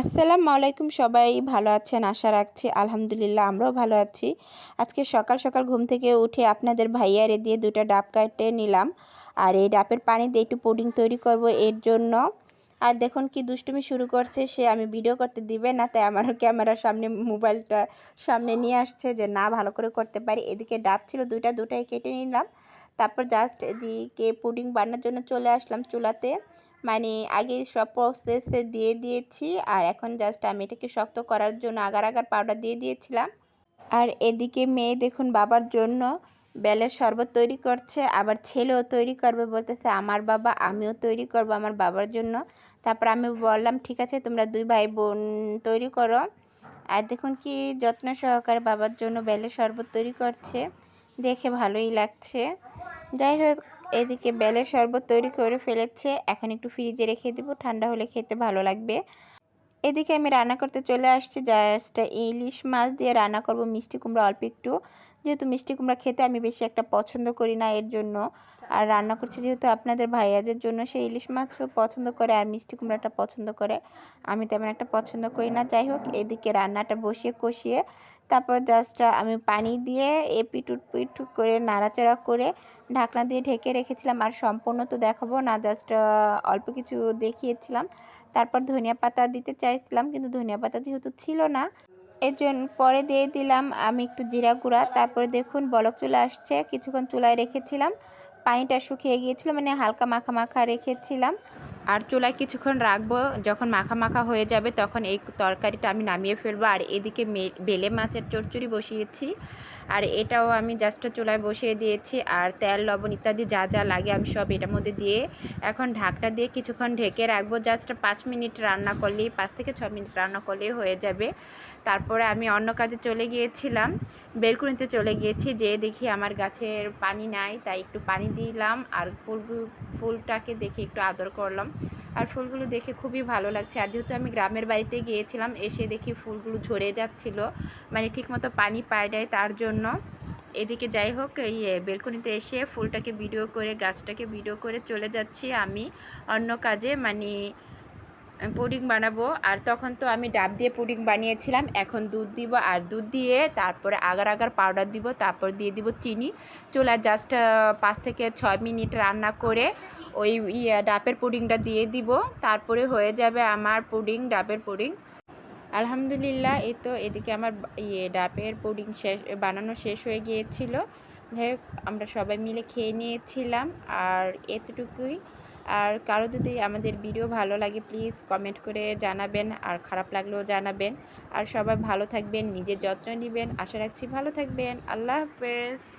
আসসালামু আলাইকুম সবাই, ভালো আছেন? আশা রাখছি আলহামদুলিল্লাহ আমরাও ভালো আছি। আজকে সকাল সকাল ঘুম থেকে উঠে আপনাদের ভাইয়ারে দিয়ে দুটা ডাব কাটে নিলাম। আর এই ডাবের পানি দিয়ে একটু পুডিং তৈরি করব এর জন্য। আর দেখুন কি দুষ্টুমি শুরু করছে, সে আমি ভিডিও করতে দিবে না, তাই আমারও ক্যামেরার সামনে, মোবাইলটা সামনে নিয়ে আসছে যে না, ভালো করে করতে পারি। এদিকে ডাব ছিল দুইটা, দুটাই কেটে নিলাম। তারপর জাস্ট এদিকে পুডিং বানানোর জন্য চলে আসলাম চুলাতে। মানে আগে সব প্রসেসে দিয়ে দিয়েছি আর এখন জাস্ট আমি এটাকে শক্ত করার জন্য আগার আগার পাউডার দিয়ে দিয়েছিলাম। আর এদিকে মেয়ে দেখুন বাবার জন্য বেলের শরবত তৈরি করছে, আবার ছেলেও তৈরি করবে বলতেছে, আমার বাবা, আমিও তৈরি করব আমার বাবার জন্য। তারপর আমি বললাম, ঠিক আছে, তোমরা দুই ভাই বোন তৈরি করো। আর দেখুন কি যত্ন সহকারে বাবার জন্য বেলের শরবত তৈরি করছে, দেখে ভালোই লাগছে। যাই হোক এদিকে বেলের শরবত তৈরি করে ফেলেছে। এখন একটু ফ্রিজে রেখে দেবো। ঠান্ডা হলে খেতে ভালো লাগবে। এদিকে আমি রান্না করতে চলে আসছি। জাস্ট ইলিশ মাছ দিয়ে রান্না করব। মিষ্টি কুমড়া অল্প একটু। যেহেতু মিষ্টি কুমড়া খেতে আমি বেশি একটা পছন্দ করি না এর জন্য। আর রান্না করছি যেহেতু আপনাদের ভাইয়াদের জন্য সেই ইলিশ মাছও পছন্দ করে আর মিষ্টি কুমড়াটা পছন্দ করে। আমি তেমন একটা পছন্দ করি না। যাই হোক, এদিকে রান্নাটা বসিয়ে কষিয়ে তারপর জাস্ট আমি পানি দিয়ে এপিট উটপিট করে নাড়াচাড়া করে ঢাকনা দিয়ে ঢেকে রেখেছিলাম। আর সম্পূর্ণ তো দেখাবো না জাস্ট অল্প কিছু দেখিয়েছিলাম। তারপর ধনিয়া পাতা দিতে চাইছিলাম, কিন্তু ধনিয়া পাতা যেহেতু ছিল না এর জন্য পরে দিয়ে দিলাম আমি একটু জিরা গুঁড়া। তারপরে দেখুন বলক চলে আসছে, কিছুক্ষণ চুলায় রেখেছিলাম। পানিটা শুকিয়ে গিয়েছিল মানে হালকা মাখা মাখা রেখেছিলাম। আর চুলায় কিছুক্ষণ রাখব, যখন মাখা মাখা হয়ে যাবে তখন এই তরকারিটা আমি নামিয়ে ফেলব। আর এদিকে বেলে মাছের চচ্চড়ি বসিয়েছি। আর এটাও আমি জাস্ট চুলায় বসিয়ে দিয়েছি। আর তেল, লবণ ইত্যাদি যা যা লাগে আমি সব এটার মধ্যে দিয়ে এখন ঢাকটা দিয়ে কিছুক্ষণ ঢেকে রাখব। জাস্ট পাঁচ মিনিট রান্না করলেই, পাঁচ থেকে ছ মিনিট রান্না করলেই হয়ে যাবে। তারপরে আমি অন্য কাজে চলে গিয়েছিলাম, বেলকুনিতে চলে গিয়েছি। যে দেখি আমার গাছের পানি নাই, তাই একটু পানি দিলাম। আর ফুল ফুলটাকে দেখে একটু আদর করলাম। আর ফুলগুলো দেখে খুবই ভালো লাগছে। আর যেহেতু আমি গ্রামের বাড়িতে গিয়েছিলাম, এসে দেখি ফুলগুলো ঝরে যাচ্ছিল মানে ঠিকমতো পানি পায় যায় তার জন্য। এদিকে যাই হোক ইয়ে বেলকনিতে এসে ফুলটাকে ভিডিও করে, গাছটাকে ভিডিও করে চলে যাচ্ছি আমি অন্য কাজে। মানে পুডিং বানাবো। আর তখন তো আমি ডাব দিয়ে পুডিং বানিয়েছিলাম। এখন দুধ দিব আর দুধ দিয়ে তারপরে আগার আগার পাউডার দিব, তারপর দিয়ে দিব চিনি। চুলা জাস্ট পাঁচ থেকে ছয় মিনিট রান্না করে ওই ইয়ে ডাবের পুডিংটা দিয়ে দিব। তারপরে হয়ে যাবে আমার পুডিং, ডাবের পুডিং। আলহামদুলিল্লাহ, এই তো এদিকে আমার ইয়ে ডাবের পুডিং শেষ, বানানো শেষ হয়ে গিয়েছিল। যাই হোক, আমরা সবাই মিলে খেয়ে নিয়েছিলাম আর এতটুকুই। আর কারও যদি আমাদের ভিডিও ভালো লাগে প্লিজ কমেন্ট করে জানাবেন আর খারাপ লাগলেও জানাবেন। আর সবাই ভালো থাকবেন, নিজের যত্ন নেবেন। আশা রাখছি ভালো থাকবেন। আল্লাহ হাফেজ।